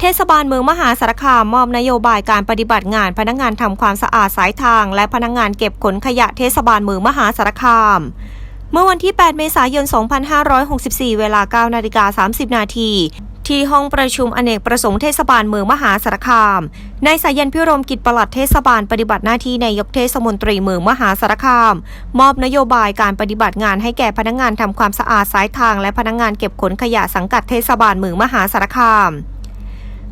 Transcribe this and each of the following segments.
เทศบาลเมืองมหาสารคามมอบนโยบายการปฏิบัติงานพนักงานทำความสะอาดสายทาง และพนักงานเก็บขนขยะเทศบาลเมืองมหาสารคาม เมื่อวันที่ 8 เมษายน 2564 เวลา 9 นาฬิกา 30 นาทีที่ห้องประชุมอเนกประสงค์เทศบาลเมืองมหาสารคาม นายสายันพิรมกิจปลัดเทศบาลปฏิบัติหน้าที่นายกเทศมนตรีเมืองมหาสารคาม มอบนโยบายการปฏิบัติงานให้แก่พนักงานทำความสะอาดสายทาง และพนักงานเก็บขนขยะสังกัดเทศบาลเมืองมหาสารคาม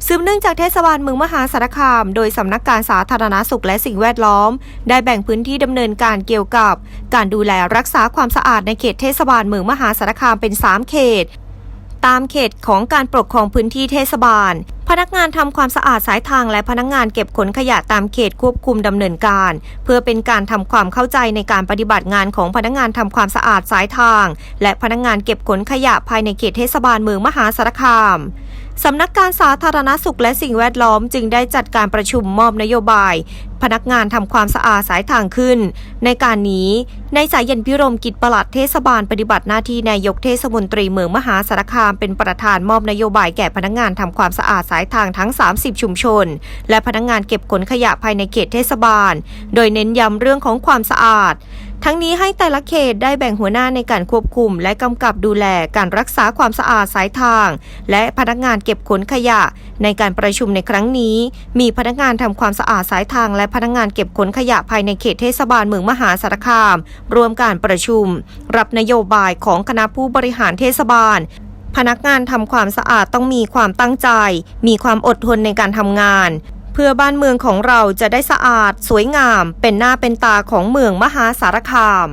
สืบเนื่องจากเทศบาลเมืองมหาสารคาม โดยสำนักการสาธารณสุขและสิ่งแวดล้อม ได้แบ่งพื้นที่ดำเนินการเกี่ยวกับ การดูแลรักษาความสะอาดในเขตเทศบาลเมืองมหาสารคามเป็น 3 เขต ตามเขตของการปกครองพื้นที่เทศบาลพนักงานทำความสะอาดสายทางและพนักงานเก็บขนขยะตามเขตควบคุมดำเนินการ เพื่อเป็นการทำความเข้าใจในการปฏิบัติงานของพนักงานทำความสะอาดสายทาง และพนักงานเก็บขนขยะภายในเขตเทศบาลเมืองมหาสารคามสำนักการสาธารณสุขและสิ่งแวดล้อมจึงได้จัดการประชุมมอบนโยบาย พนักงานทำความสะอาดสายทางขึ้น ในการนี้นายสายันพิรมกิจประหลัดเทศบาลปฏิบัติหน้าที่นายกเทศมนตรีเมืองมหาสารคามเป็นประธานมอบนโยบายแก่พนักงานทำความสะอาดสายายทางทั้ง 30 ชุมชน และพนักงานเก็บขนขยะภายในเขตเทศบาล โดยเน้นย้ำเรื่องของความสะอาด ทั้งนี้ให้แต่ละเขตได้แบ่งหัวหน้าในการควบคุม และกำกับดูแลการรักษาความสะอาดสายทาง และพนักงานเก็บขนขยะ ในการประชุมในครั้งนี้ มีพนักงานทำความสะอาดสายทาง และพนักงานเก็บขนขยะภายในเขตเทศบาลเมืองมหาสารคาม รวมการประชุม รับนโยบายของคณะผู้บริหารเทศบาล พนักงานทำความสะอาดต้องมีความตั้งใจ มีความอดทนในการทำงาน เพื่อบ้านเมืองของเราจะได้สะอาด สวยงาม เป็นหน้าเป็นตาของเมืองมหาสารคาม